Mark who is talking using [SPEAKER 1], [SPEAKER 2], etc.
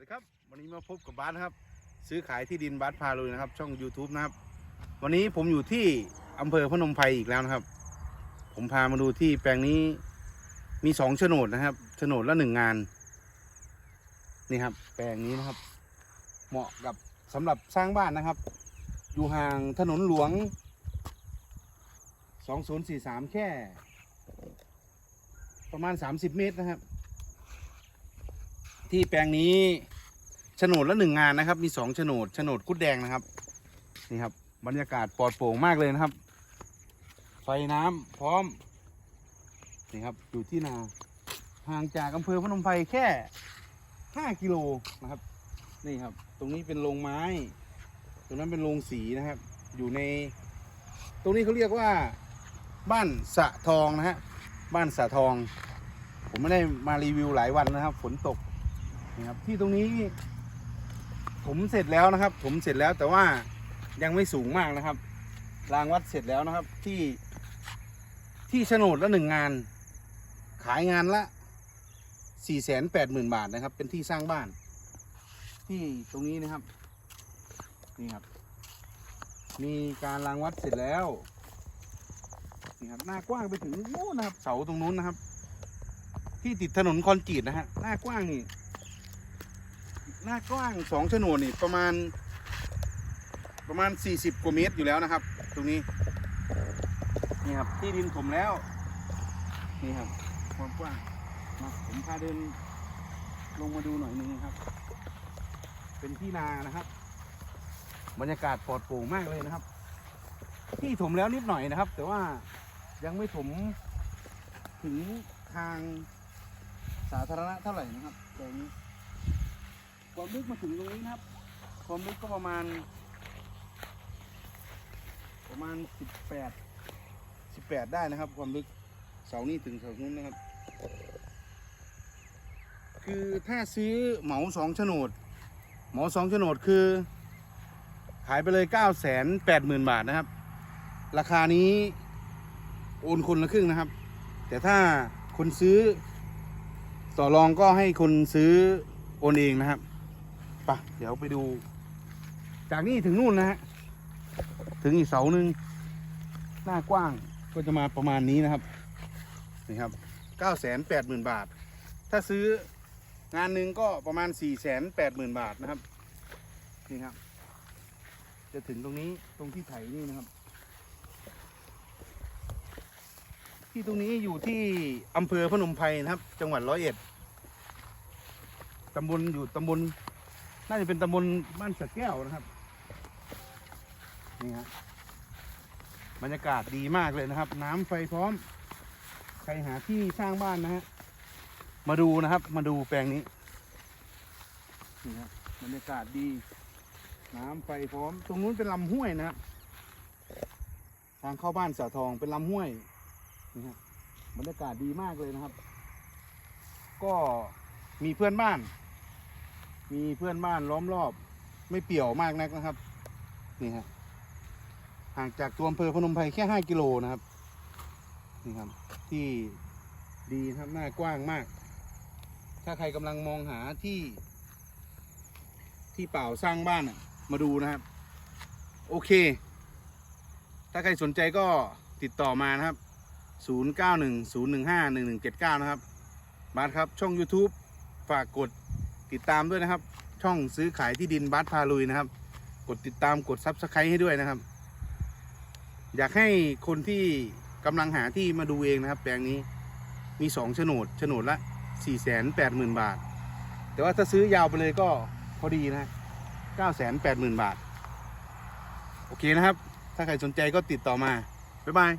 [SPEAKER 1] วัสดีครับ วันนี้มาพบกับบาสนครับ ซื้อขายที่ดินบาสพาลุยนะครับ ช่อง YouTube นะครับ วันนี้ผมอยู่ที่อำเภอพนมไพรอีกแล้วนะครับ ผมพามาดูที่แปลงนี้มีสองโฉนดนะครับโฉนดละหนึ่งงาน นี่ครับ แปลงนี้นะครับ เหมาะกับสำหรับสร้างบ้านนะครับ อยู่ห่างถนนหลวง 2043 แค่ ประมาณ 30 เมตรนะครับที่แปลงนี้ โฉนดละหนึ่งงานนะครับ มีสองโฉนดโฉนดกุดแดงนะครับ นี่ครับ บรรยากาศปลอดโปร่งมากเลยนะครับ ไฟน้ำพร้อม นี่ครับ อยู่ที่นาห่างจากอำเภอพนมไพรแค่5กิโลนะครับ นี่ครับ ตรงนี้เป็นโรงไม้ ตรงนั้นเป็นโรงสีนะครับ อยู่ใน ตรงนี้เขาเรียกว่าบ้านสะทองนะฮะ บ้านสะทอง ผมไม่ได้มารีวิวหลายวันนะครับ ฝนตกนี่ครับที่ตรงนี้ ผมเสร็จแล้วนะครับผมเสร็จแล้วแต่ว่ายังไม่สูงมากนะครับ รางวัดเสร็จแล้วนะครับที่ที่โฉนดละหนึ่งงาน ขายงานละสี่แสนแปดหมื่นบาทนะครับ เป็นที่สร้างบ้าน ที่ตรงนี้นะครับ นี่ครับ มีการรางวัดเสร็จแล้วนี่ครับหน้ากว้างไปถึงนู้นนะครับ เสาตรงนู้นนะครับ ที่ติดถนนคอนกรีตนะฮะหน้ากว้างนี่ หน้ากว้างสองโฉนดนี่ประมาณ ประมาณสี่สิบกว่าเมตรอยู่แล้วนะครับ ตรงนี้ นี่ครับที่ดินผมแล้ว นี่ครับความกว้างมาผมพาเดินลงมาดูหน่อยนึงครับ เป็นที่นานะครับ บรรยากาศปลอดโปร่งมากเลยนะครับ ที่ถมแล้วนิดหน่อยนะครับ แต่ว่ายังไม่ถมถึงทางสาธารณะเท่าไหร่นะครับตรงนี้ ความลึกมาถึงตรงนี้นะครับ ความลึกก็ประมาณ ประมาณสิบแปดสิบแปดได้นะครับ ความลึกเสานี้ถึงเสานู้นนะครับ คือถ้าซื้อเหมาสองโฉนด เหมาสองโฉนดคือ ขายไปเลยเก้าแสนแปดหมื่นบาทนะครับ ราคานี้โอนคนละครึ่งนะครับ แต่ถ้าคนซื้อต่อรองก็ให้คนซื้อโอนเองนะครับ ปะเดี๋ยวไปดู จากนี่ถึงนู่นนะฮะ ถึงอีกเสาหนึ่งหน้ากว้างก็จะมาประมาณนี้นะครับ นี่ครับเก้าแสนแปดหมื่นบาท ถ้าซื้องานหนึ่งก็ประมาณสี่แสนแปดหมื่นบาทนะครับ นี่ครับ จะถึงตรงนี้ตรงที่ไถนี่นะครับ ที่ตรงนี้อยู่ที่อำเภอพนมไพรนะครับ จังหวัดร้อยเอ็ดตำบลอยู่ตำบล น่าจะเป็นตำบลบ้านสะแก้วนะครับ นี่ฮะบรรยากาศดีมากเลยนะครับ น้ำไฟพร้อม ใครหาที่สร้างบ้านนะฮะ มาดูนะครับ มาดูแปลงนี้ นี่ครับบรรยากาศดี น้ำไฟพร้อม ตรงนู้นเป็นลำห้วยนะครับ ทางเข้าบ้านสาทองเป็นลำห้วย นี่ครับบรรยากาศดีมากเลยนะครับ ก็มีเพื่อนบ้าน มีเพื่อนบ้านล้อมรอบ ไม่เปี่ยวมากนักนะครับ นี่ครับห่างจากตัวอำเภอพนมไพรแค่ห้ากิโลนะครับ นี่ครับ ที่ดีนะครับหน้ากว้างมาก ถ้าใครกำลังมองหาที่ ที่เปล่าสร้างบ้านมาดูนะครับ โอเค ถ้าใครสนใจก็ติดต่อมานะครับ 0910151179 นะครับบาสครับช่อง YouTube ฝากกด ติดตามด้วยนะครับ ช่องซื้อขายที่ดินบาสพาลุยนะครับ กดติดตามกดซับสไครต์ให้ด้วยนะครับ อยากให้คนที่กำลังหาที่มาดูเองนะครับ แปลงนี้มีสองโฉนดโฉนดละ4 8 0 0 0 0บาท แต่ว่าถ้าซื้อยาวไปเลยก็พอดีนะ9 8 0 0 0 0บาท โอเคนะครับ ถ้าใครสนใจก็ติดต่อมา บ๊ายบาย